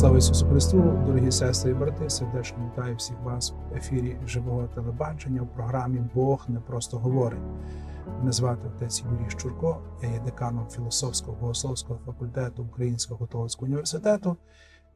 Слава Ісусу Христу, дорогі сестри і брати, сердечно вітаю всіх вас в ефірі живого телебачення в програмі Бог не просто говорить. Мене звати отець Юрій Щурко, я є деканом філософського богословського факультету Українського католицького університету,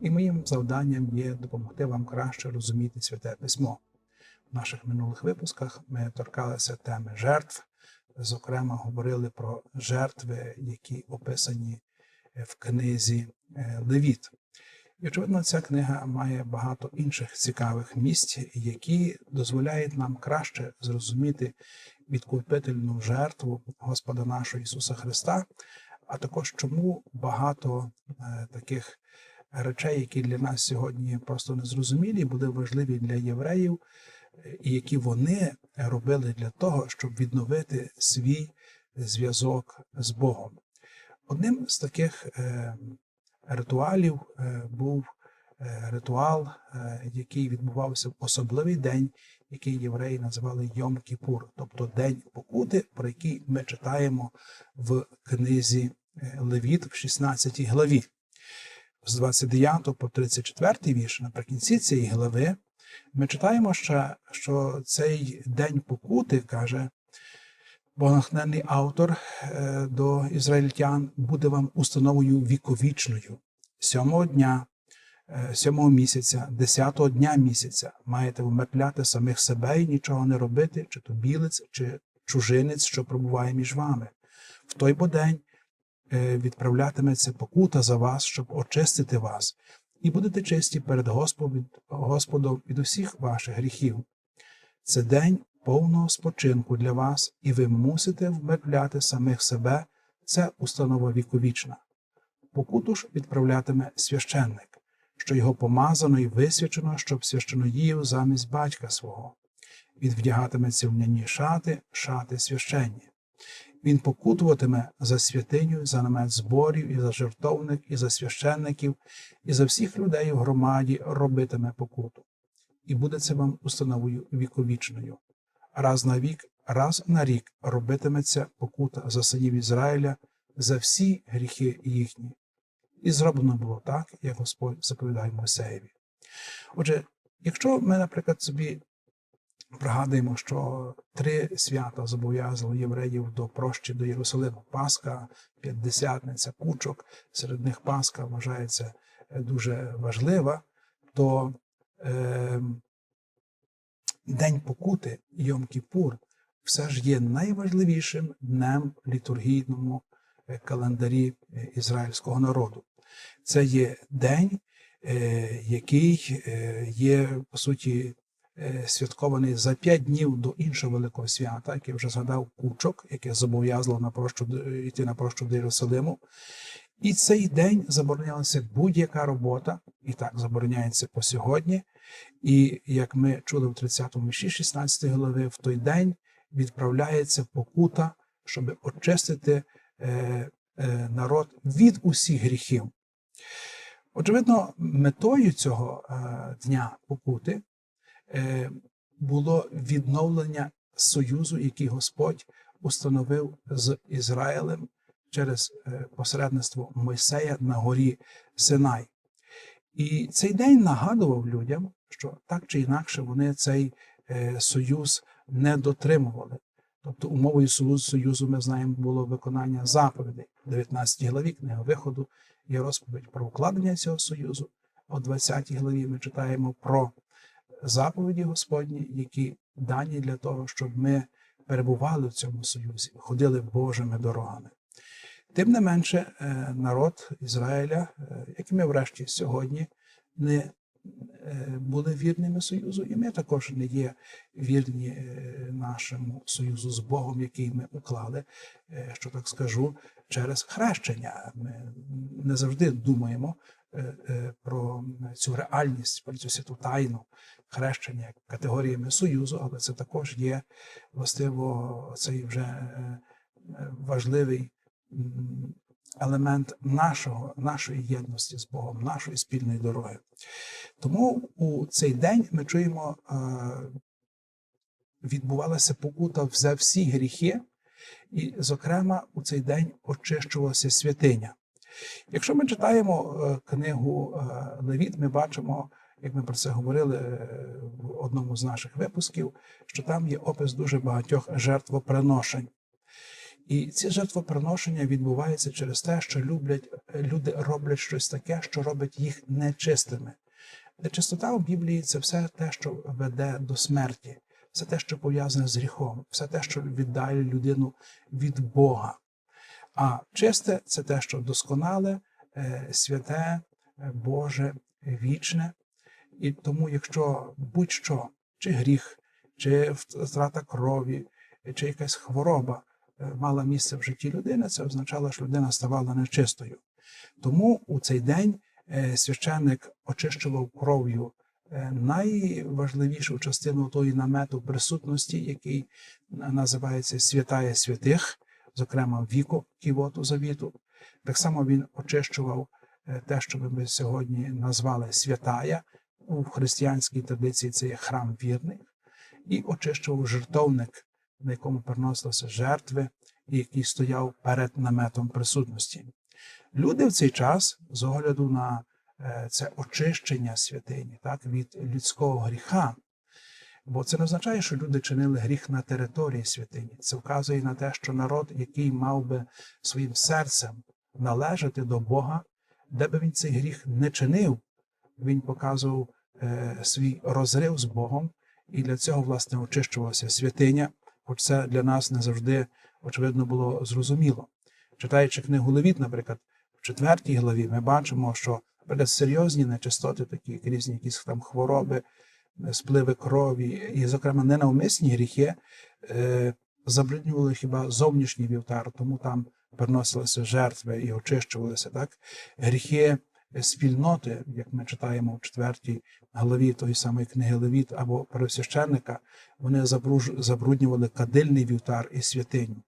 і моїм завданням є допомогти вам краще розуміти святе письмо. В наших минулих випусках ми торкалися теми жертв, зокрема, говорили про жертви, які описані в книзі е, Левіт. І, очевидно, ця книга має багато інших цікавих місць, які дозволяють нам краще зрозуміти відкупительну жертву Господа нашого Ісуса Христа, а також чому багато е, таких речей, які для нас сьогодні просто незрозумілі, були важливі для євреїв, і які вони робили для того, щоб відновити свій зв'язок з Богом. Одним з таких е, ритуалів е, був е, ритуал, е, який відбувався в особливий день, який євреї називали Йом-Кіпур, тобто День покути, про який ми читаємо в книзі Левіт в 16 главі. З 29 по 34 вірш, наприкінці цієї глави, ми читаємо ще, що цей день покути каже богонахненний автор е, до ізраїльтян буде вам установою віковічною. Сьомого дня, е, сьомого місяця, десятого дня місяця маєте вмерпляти самих себе і нічого не робити, чи то білець, чи чужинець, що пробуває між вами. В той бо день е, відправлятиметься покута за вас, щоб очистити вас, і будете чисті перед Господом від усіх ваших гріхів. Це день повного спочинку для вас, і ви мусите вмерпляти самих себе, це установа віковічна. Покуту ж відправлятиме священник, що його помазано і висвячено, щоб священоїв замість батька свого. Він вдягатиметься в няні шати, шати священні. Він покутуватиме за святиню, за намет зборів, і за жертовник, і за священників, і за всіх людей в громаді робитиме покуту. І буде це вам установою віковічною раз на вік, раз на рік робитиметься покута за синів Ізраїля за всі гріхи їхні. І зроблено було так, як Господь заповідає Мойсеєві. Отже, якщо ми, наприклад, собі пригадуємо, що три свята зобов'язали євреїв до прощі до Єрусалиму Пасха, П'ятдесятниця, Кучок, серед них Пасха вважається е, дуже важлива, то е, День покути Йом-Кіпур все ж є найважливішим днем в літургійному е, календарі е, ізраїльського народу. Це є день, е, який є, по суті, святкований за п'ять днів до іншого великого свята, який вже згадав Кучок, яке зобов'язало на прощу, йти на прощу до Єрусалиму. І цей день заборонялася будь-яка робота, і так забороняється по сьогодні. І як ми чули в 30 му вірші 16 глави, в той день відправляється покута, щоб очистити е, е, народ від усіх гріхів. Очевидно, метою цього е, дня покути е, було відновлення союзу, який Господь установив з Ізраїлем через е, посередництво Мойсея на горі Синай. І цей день нагадував людям, що так чи інакше вони цей е, союз не дотримували. Тобто умовою союзу ми знаємо було виконання заповідей. 19 главі книга виходу є розповідь про укладення цього союзу. У 20 главі ми читаємо про заповіді Господні, які дані для того, щоб ми перебували в цьому союзі, ходили Божими дорогами. Тим не менше, е, народ Ізраїля, е, як і ми врешті сьогодні, не були вірними Союзу, і ми також не є вірні нашому союзу з Богом, який ми уклали, що так скажу, через хрещення. Ми не завжди думаємо про цю реальність, про цю святу тайну хрещення категоріями Союзу, але це також є властиво цей вже важливий елемент нашого, нашої єдності з Богом, нашої спільної дороги. Тому у цей день ми чуємо, е, відбувалася покута за всі гріхи, і, зокрема, у цей день очищувалася святиня. Якщо ми читаємо е, книгу е, Левіт, ми бачимо, як ми про це говорили в одному з наших випусків, що там є опис дуже багатьох жертвоприношень. І ці жертвоприношення відбуваються через те, що люблять, люди роблять щось таке, що робить їх нечистими. Нечистота у Біблії це все те, що веде до смерті, все те, що пов'язане з гріхом, все те, що віддає людину від Бога. А чисте це те, що досконале, е, святе, е, Боже, вічне. І тому, якщо будь-що, чи гріх, чи втрата крові, чи якась хвороба мала місце в житті людини, це означало, що людина ставала нечистою. Тому у цей день е, священник очищував кров'ю е, найважливішу частину тої намету присутності, який називається святая святих, зокрема віку ківоту завіту. Так само він очищував е, те, що ми сьогодні назвали святая. У християнській традиції це є храм вірних, і очищував жертовник, на якому переносилися жертви, який стояв перед наметом присутності. Люди в цей час, з огляду на е, це очищення святині так, від людського гріха, бо це не означає, що люди чинили гріх на території святині. Це вказує на те, що народ, який мав би своїм серцем належати до Бога, де би він цей гріх не чинив, він показував е, свій розрив з Богом, і для цього, власне, очищувалася святиня, хоч це для нас не завжди, очевидно, було зрозуміло. Читаючи книгу Левіт, наприклад, в четвертій главі ми бачимо, що наприклад, серйозні нечистоти, такі різні якісь там хвороби, спливи крові, і, зокрема, ненавмисні гріхи е, забруднювали хіба зовнішній вівтар, тому там переносилися жертви і очищувалися. Так? Гріхи спільноти, як ми читаємо в четвертій главі тої самої книги Левіт або первосвященника, вони забруднювали кадильний вівтар і святиню.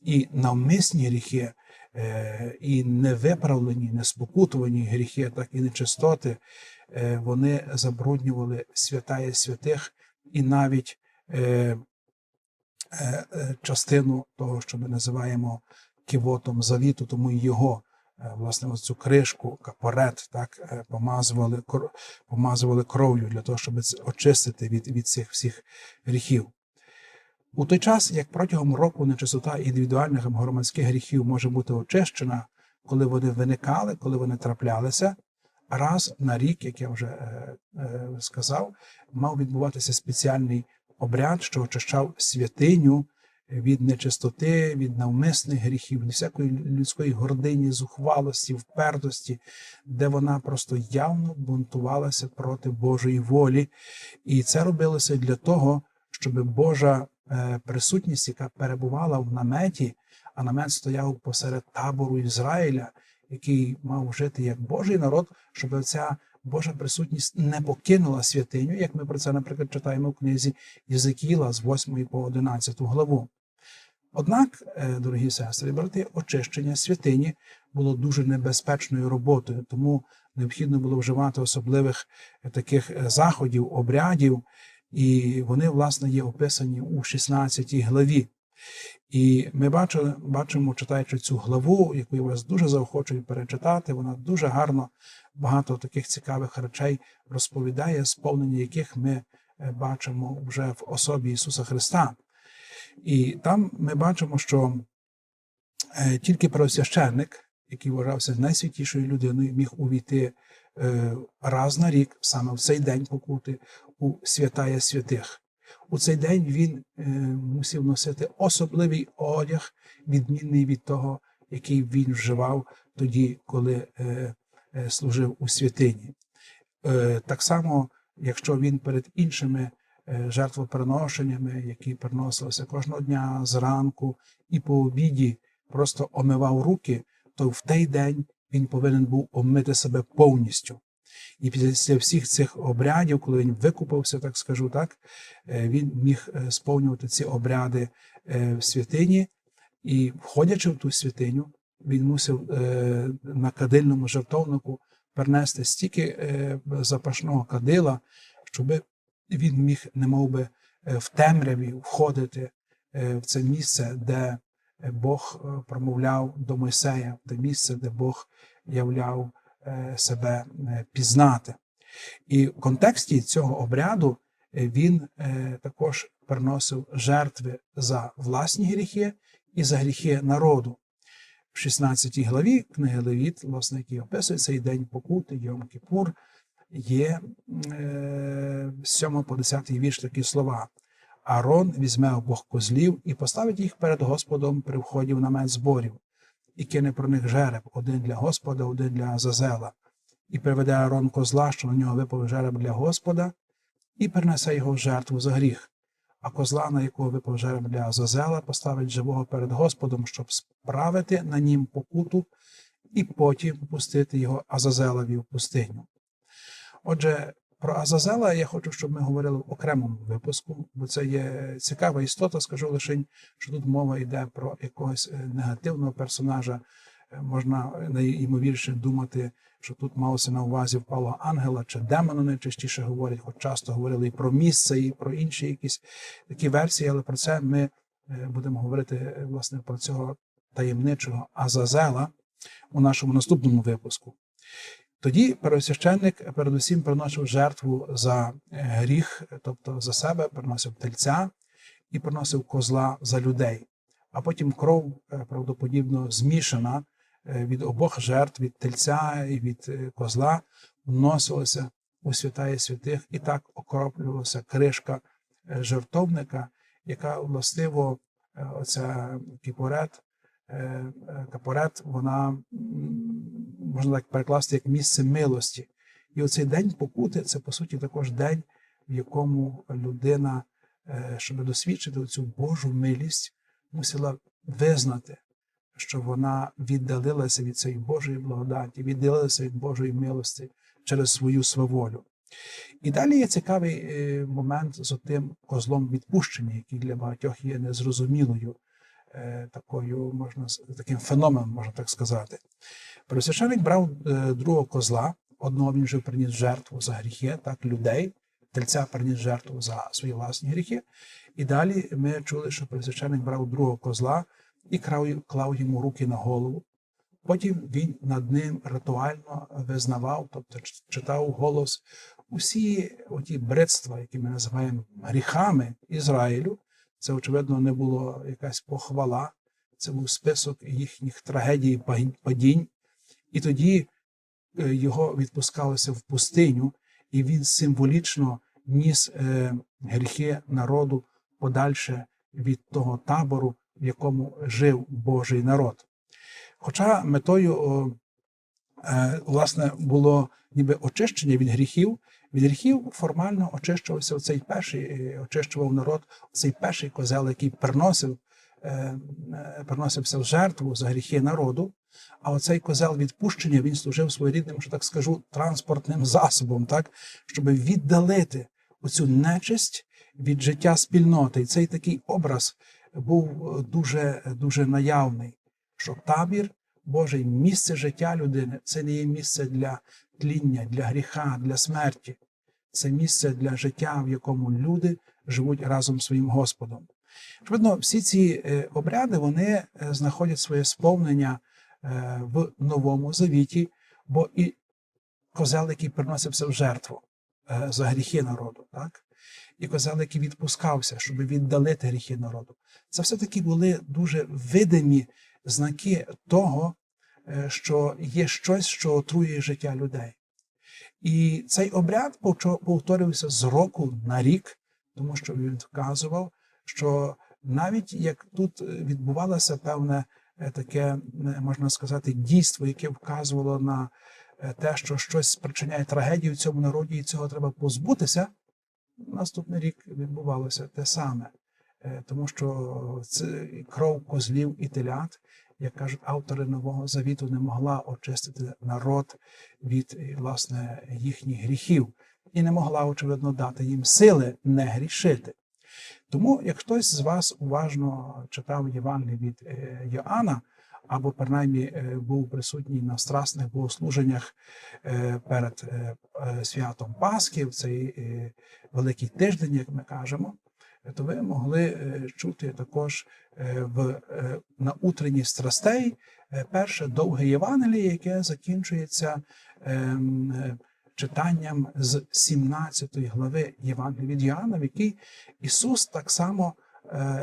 І навмисні гріхи, е, і невиправлені, неспокутувані гріхи, так і нечистоти, е, вони забруднювали святає святих і навіть е, частину того, що ми називаємо кивотом завіту, тому його власне ось цю кришку, капорет, так, е, помазували помазували кров'ю для того, щоб очистити від, від цих всіх гріхів. У той час, як протягом року нечистота індивідуальних громадських гріхів може бути очищена, коли вони виникали, коли вони траплялися, раз на рік, як я вже е, е, сказав, мав відбуватися спеціальний обряд, що очищав святиню від нечистоти, від навмисних гріхів, від всякої людської гордині, зухвалості, впертості, де вона просто явно бунтувалася проти Божої волі. І це робилося для того, щоб Божа е, присутність, яка перебувала в наметі, а намет стояв посеред табору Ізраїля, який мав жити як Божий народ, щоб ця Божа присутність не покинула святиню, як ми про це, наприклад, читаємо в книзі Єзекіла з 8 по 11 главу. Однак, е, дорогі сестри брати, очищення святині було дуже небезпечною роботою, тому необхідно було вживати особливих е, таких е, заходів, обрядів, і вони, власне, є описані у 16 главі. І ми бачили, бачимо, читаючи цю главу, яку я вас дуже заохочую перечитати, вона дуже гарно багато таких цікавих речей розповідає, сповнення яких ми бачимо вже в особі Ісуса Христа. І там ми бачимо, що е, тільки правосвященник, який вважався найсвятішою людиною, міг увійти е, раз на рік, саме в цей день покути, у святая святих. У цей день він е, мусив носити особливий одяг, відмінний від того, який він вживав тоді, коли служив у святині. Так само, якщо він перед іншими Е, жертвоприношеннями, які приносилися кожного дня зранку і по обіді просто омивав руки, то в той день він повинен був омити себе повністю. І після всіх цих обрядів, коли він викупався, так скажу так, е, він міг е, сповнювати ці обряди в святині, і, входячи в ту святиню, він мусив на кадильному жертовнику перенести стільки запашного кадила, щоб він міг, не би, е, в темряві входити е, в це місце, де е, Бог е, промовляв до Мойсея, те місце, де Бог являв е, себе е, пізнати. І в контексті цього обряду е, він е, також приносив жертви за власні гріхи і за гріхи народу. В 16 главі книги Левіт, власне, який описує цей день покути, Йом Кіпур, є е, з 7 по 10 вірш такі слова. Арон візьме обох козлів і поставить їх перед Господом при вході в намет зборів, і кине про них жереб, один для Господа, один для Азазела, і приведе Арон козла, що на нього випав жереб для Господа, і принесе його в жертву за гріх. А козла, на якого випав жереб для Азазела, поставить живого перед Господом, щоб справити на нім покуту, і потім пустити його Азазелові в пустиню. Отже, про Азазела я хочу, щоб ми говорили в окремому випуску, бо це є цікава істота. Скажу лише, що тут мова йде про якогось е, негативного персонажа. Е, Можна найімовірше думати, що тут малося на увазі впало ангела чи демона, найчастіше говорять, хоч часто говорили і про місце, і про інші якісь такі версії, але про це ми е, будемо говорити власне про цього таємничого Азазела у нашому наступному випуску. Тоді первосвященник передусім приносив жертву за е, гріх, тобто за себе, приносив тельця і приносив козла за людей. А потім кров е, правдоподібно змішана е, від обох жертв, від тельця і від козла, вносилася у святає святих, і так окроплювалася кришка жертовника, яка властиво оця кіпорет, капорет, вона можна так перекласти як місце милості. І оцей день покути це по суті також день, в якому людина, е, щоб досвідчити цю Божу милість, мусила визнати, що вона віддалилася від цієї Божої благодаті, віддалилася від Божої милості через свою сваволю. І далі є цікавий е, момент з тим козлом відпущення, який для багатьох є незрозумілою такою, можна таким феноменом, можна так сказати. Первосвященик брав е, другого козла, одного він вже приніс жертву за гріхи, так, людей, тельця приніс жертву за свої власні гріхи. І далі ми чули, що первосвященик брав другого козла і крав, клав йому руки на голову. Потім він над ним ритуально визнавав, тобто читав голос усі оті бредства, які ми називаємо гріхами Ізраїлю. Це, очевидно, не було якась похвала, це був список їхніх трагедій, падінь. І тоді е, його відпускалося в пустиню, і він символічно ніс е, гріхи народу подальше від того табору, в якому жив Божий народ. Хоча метою е, власне було ніби очищення від гріхів, від гріхів формально очищувався цей перший, е, очищував народ, цей перший козел, який приносив, е, е, приносився в жертву за гріхи народу. А оцей козел відпущення він служив своєрідним, що так скажу, транспортним засобом, так, щоб віддалити оцю нечисть від життя спільноти. І цей такий образ був дуже, дуже наявний, що табір Божий місце життя людини це не є місце для тління, для гріха, для смерті. Це місце для життя, в якому люди живуть разом з своїм Господом. Очевидно, всі ці е, обряди вони е, знаходять своє сповнення е, в Новому Завіті, бо і козел, який приносився в жертву за гріхи народу, так? і козел, який відпускався, щоб віддалити гріхи народу. Це все-таки були дуже видимі знаки того, що є щось, що отруює життя людей. І цей обряд повторювався з року на рік, тому що він вказував, що навіть як тут е, відбувалося певне е, таке, е, можна сказати, дійство, яке вказувало на е, те, що щось спричиняє трагедію в цьому народі, і цього треба позбутися, наступний рік відбувалося те саме. Е, Тому що це кров козлів і телят, як кажуть автори Нового Завіту, не могла очистити народ від е, власне їхніх гріхів і не могла, очевидно, дати їм сили не грішити. Тому, як хтось з вас уважно читав Євангеліє від е, Йоанна, або принаймні е, був присутній на страсних богослуженнях перед святом Пасхи, в цей великий тиждень, як ми кажемо, то ви могли е, чути також е, в, е, на утренні страстей перше довге Євангеліє, яке закінчується ем, читанням з 17 глави Євангелія від Йоанна, в якій Ісус так само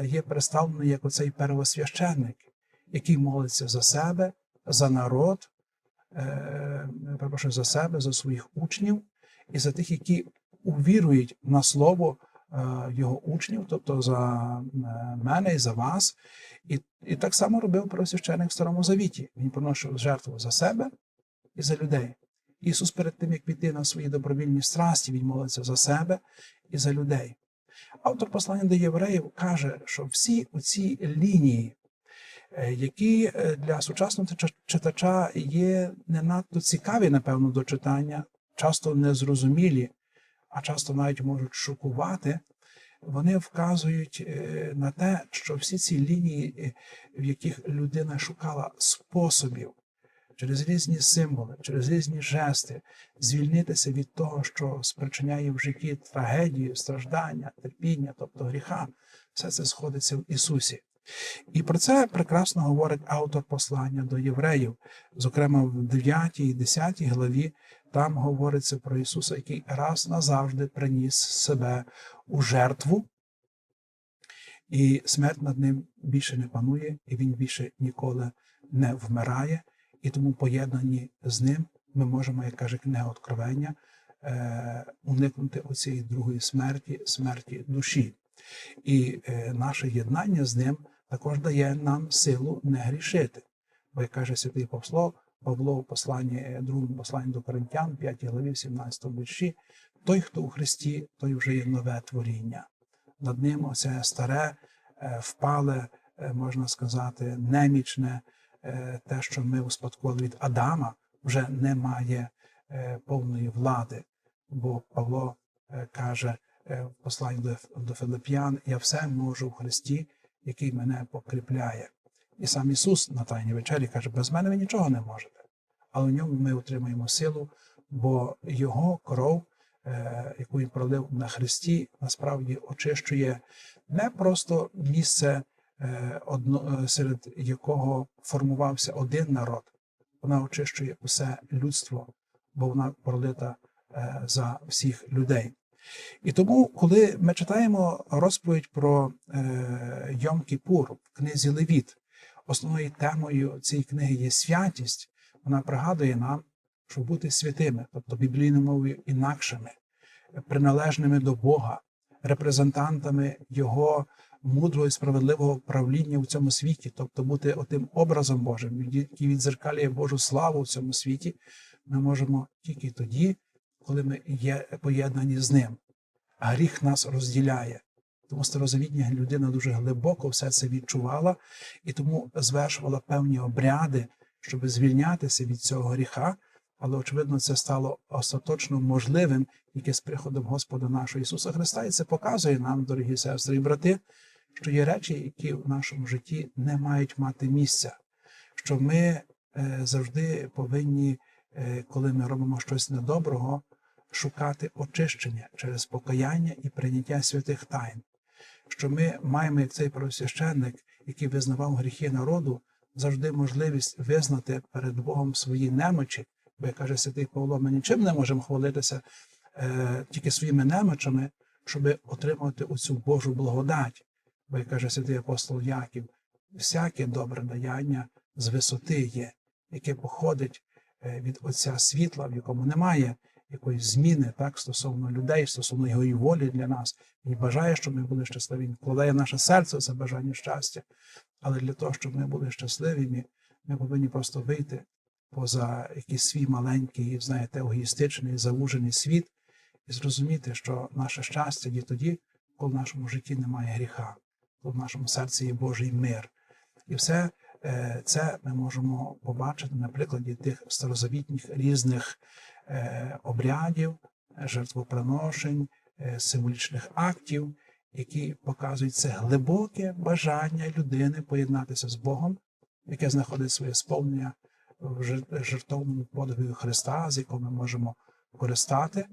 є представлений як оцей первосвященник, який молиться за себе, за народ, за себе, за своїх учнів і за тих, які увірують на слово його учнів, тобто за е, мене і за вас. І, і так само робив первосвященник в Старому Завіті. Він приносив жертву за себе і за людей. Ісус перед тим, як піти на свої добровільні страсті, Він молиться за себе і за людей. Автор послання до євреїв каже, що всі оці лінії, е, які е, для сучасного читача є не надто цікаві, напевно, до читання, часто незрозумілі, а часто навіть можуть шокувати, вони вказують е, на те, що всі ці лінії, е, в яких людина шукала способів через різні символи, через різні жести, звільнитися від того, що спричиняє в житті трагедію, страждання, терпіння, тобто гріха, все це сходиться в Ісусі. І про це прекрасно говорить автор послання до євреїв, зокрема в 9 і 10 главі. Там говориться про Ісуса, який раз назавжди приніс себе у жертву, і смерть над ним більше не панує, і він більше ніколи не вмирає. І тому поєднані з ним ми можемо, як каже книга Откровення, е, уникнути оцієї другої смерті, смерті душі. І е, наше єднання з ним також дає нам силу не грішити. Бо, як каже святий Павло, Павло в посланні, е, другому посланні до Коринтян, 5 главі, 17 вірші, той, хто у Христі, той вже є нове творіння. Над ним оце старе, е, впале, е, можна сказати, немічне, те, що ми успадкували від Адама, вже не має повної влади. Бо Павло каже в посланні до Филип'ян: я все можу в Христі, який мене покріпляє. І сам Ісус на Тайній вечері каже: без мене ви нічого не можете. Але в ньому ми отримаємо силу, бо Його кров, е, яку він пролив на Христі, насправді очищує не просто місце, е, е, серед якого формувався один народ, вона очищує усе людство, бо вона пролита за всіх людей. І тому, коли ми читаємо розповідь про Йом Кіпур в книзі Левіт, основною темою цієї книги є святість, вона пригадує нам, що бути святими, тобто біблійною мовою інакшими, приналежними до Бога, репрезентантами Його мудрого і справедливого правління в цьому світі, тобто бути отим образом Божим, який відзеркалює Божу славу в цьому світі, ми можемо тільки тоді, коли ми є поєднані з ним. А гріх нас розділяє. Тому старозавітня людина дуже глибоко все це відчувала і тому звершувала певні обряди, щоб звільнятися від цього гріха. Але, очевидно, це стало остаточно можливим тільки з приходом Господа нашого Ісуса Христа. І це показує нам, дорогі сестри і брати, що є речі, які в нашому житті не мають мати місця, що ми е, завжди повинні, е, коли ми робимо щось недоброго, шукати очищення через покаяння і прийняття святих тайн. Що ми маємо, як цей правосвященник, який визнавав гріхи народу, завжди можливість визнати перед Богом свої немочі, бо як каже святий Павло, ми нічим не можемо хвалитися е, тільки своїми немочами, щоб отримати оцю Божу благодать. Бо як каже святий апостол Яків, всяке добре даяння з висоти є, яке походить е, від Отця світла, в якому немає якоїсь зміни так, стосовно людей, стосовно його і волі для нас. Він бажає, щоб ми були щасливі. Він вкладає наше серце це бажання щастя. Але для того, щоб ми були щасливими, ми повинні просто вийти поза якийсь свій маленький, знаєте, егоїстичний, заужений світ і зрозуміти, що наше щастя є тоді, коли в нашому житті немає гріха, коли в нашому серці є Божий мир. І все е, це ми можемо побачити на прикладі тих старозавітніх різних обрядів, жертвоприношень, е, символічних актів, які показують це глибоке бажання людини поєднатися з Богом, яке знаходить своє сповнення в жер- жертовному подвигу Христа, з якого ми можемо користати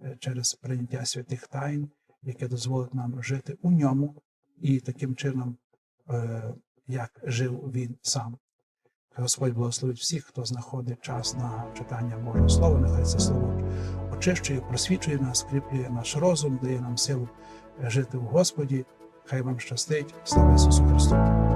е, через прийняття святих тайн яке дозволить нам жити у ньому і таким чином, е, як жив він сам. Господь благословить всіх, хто знаходить час на читання Божого Слова. Нехай це слово очищує, просвічує нас, кріплює наш розум, дає нам силу жити в Господі. Хай вам щастить. Слава Ісусу Христу!